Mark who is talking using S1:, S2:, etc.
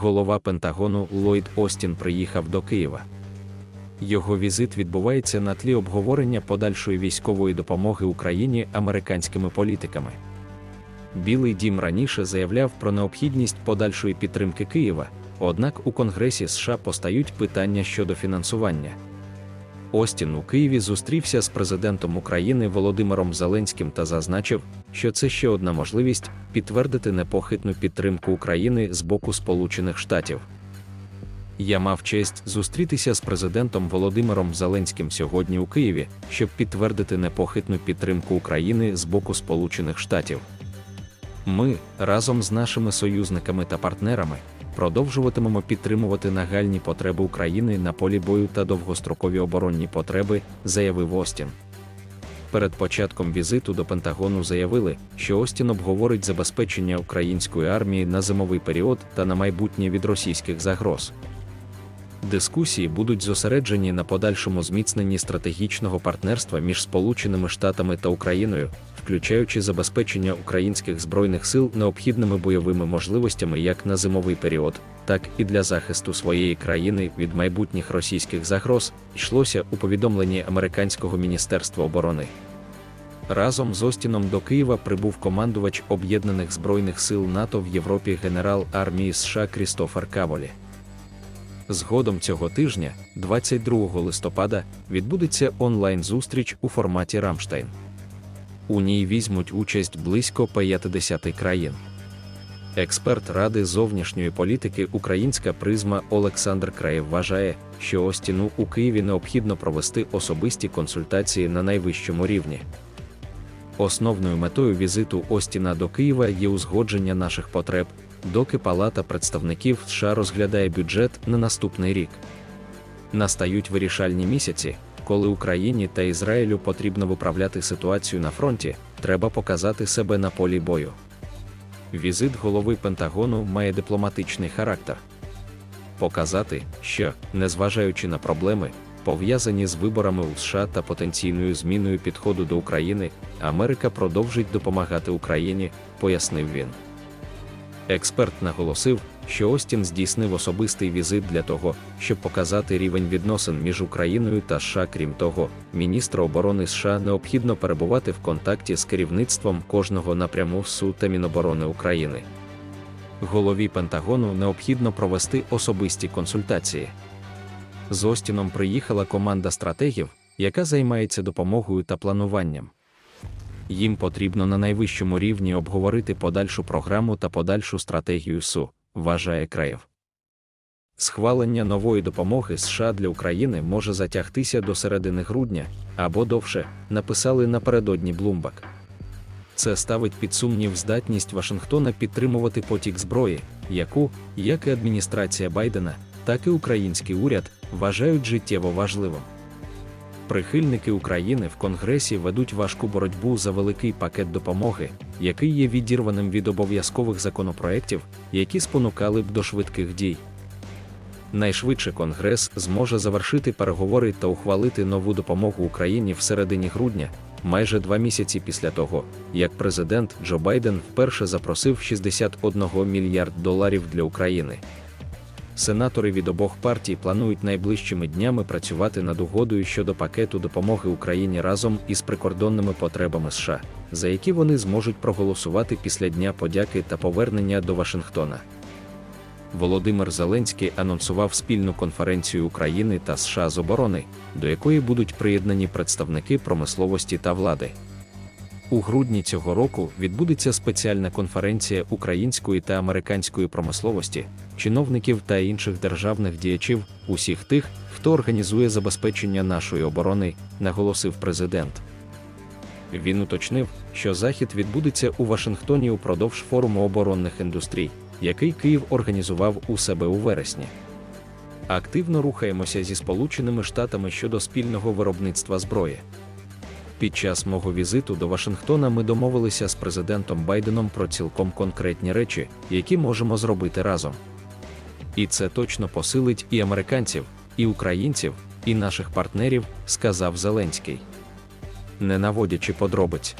S1: голова Пентагону Ллойд Остін приїхав до Києва. Його візит відбувається на тлі обговорення подальшої військової допомоги Україні американськими політиками. Білий дім раніше заявляв про необхідність подальшої підтримки Києва, однак у Конгресі США постають питання щодо фінансування. Остін у Києві зустрівся з президентом України Володимиром Зеленським та зазначив, що це ще одна можливість підтвердити непохитну підтримку України з боку Сполучених Штатів. Я мав честь зустрітися з президентом Володимиром Зеленським сьогодні у Києві, щоб підтвердити непохитну підтримку України з боку Сполучених Штатів. Ми разом з нашими союзниками та партнерами продовжуватимемо підтримувати нагальні потреби України на полі бою та довгострокові оборонні потреби, заявив Остін. Перед початком візиту до Пентагону заявили, що Остін обговорить забезпечення української армії на зимовий період та на майбутнє від російських загроз. Дискусії будуть зосереджені на подальшому зміцненні стратегічного партнерства між Сполученими Штатами та Україною, включаючи забезпечення українських збройних сил необхідними бойовими можливостями як на зимовий період, так і для захисту своєї країни від майбутніх російських загроз, йшлося у повідомленні американського міністерства оборони. Разом з Остіном до Києва прибув командувач Об'єднаних збройних сил НАТО в Європі генерал армії США Крістофер Каволі. Згодом цього тижня, 22 листопада, відбудеться онлайн-зустріч у форматі Рамштайн. У ній візьмуть участь близько 50 країн. Експерт Ради зовнішньої політики Українська призма Олександр Краєв вважає, що Остіну у Києві необхідно провести особисті консультації на найвищому рівні. Основною метою візиту Остіна до Києва є узгодження наших потреб, доки Палата представників США розглядає бюджет на наступний рік. Настають вирішальні місяці, коли Україні та Ізраїлю потрібно виправляти ситуацію на фронті, треба показати себе на полі бою. Візит голови Пентагону має дипломатичний характер. Показати, що, незважаючи на проблеми, пов'язані з виборами у США та потенційною зміною підходу до України, Америка продовжить допомагати Україні, пояснив він. Експерт наголосив, що Остін здійснив особистий візит для того, щоб показати рівень відносин між Україною та США. Крім того, міністра оборони США необхідно перебувати в контакті з керівництвом кожного напряму СУ та Міноборони України. Голові Пентагону необхідно провести особисті консультації. З Остіном приїхала команда стратегів, яка займається допомогою та плануванням. Їм потрібно на найвищому рівні обговорити подальшу програму та подальшу стратегію СУ, вважає Краєв. Схвалення нової допомоги США для України може затягтися до середини грудня або довше, написали напередодні Bloomberg. Це ставить під сумнів здатність Вашингтона підтримувати потік зброї, яку, як і адміністрація Байдена, так і український уряд вважають життєво важливим. Прихильники України в Конгресі ведуть важку боротьбу за великий пакет допомоги, який є відірваним від обов'язкових законопроєктів, які спонукали б до швидких дій. Найшвидше Конгрес зможе завершити переговори та ухвалити нову допомогу Україні в середині грудня, майже два місяці після того, як президент Джо Байден вперше запросив 61 мільярд доларів для України. Сенатори від обох партій планують найближчими днями працювати над угодою щодо пакету допомоги Україні разом із прикордонними потребами США, за які вони зможуть проголосувати після Дня подяки та повернення до Вашингтона. Володимир Зеленський анонсував спільну конференцію України та США з оборони, до якої будуть приєднані представники промисловості та влади. У грудні цього року відбудеться спеціальна конференція української та американської промисловості, чиновників та інших державних діячів, усіх тих, хто організує забезпечення нашої оборони, наголосив президент. Він уточнив, що захід відбудеться у Вашингтоні упродовж форуму оборонних індустрій, який Київ організував у себе у вересні. Активно рухаємося зі Сполученими Штатами щодо спільного виробництва зброї. Під час мого візиту до Вашингтона ми домовилися з президентом Байденом про цілком конкретні речі, які можемо зробити разом. І це точно посилить і американців, і українців, і наших партнерів, сказав Зеленський. Не наводячи подробиць.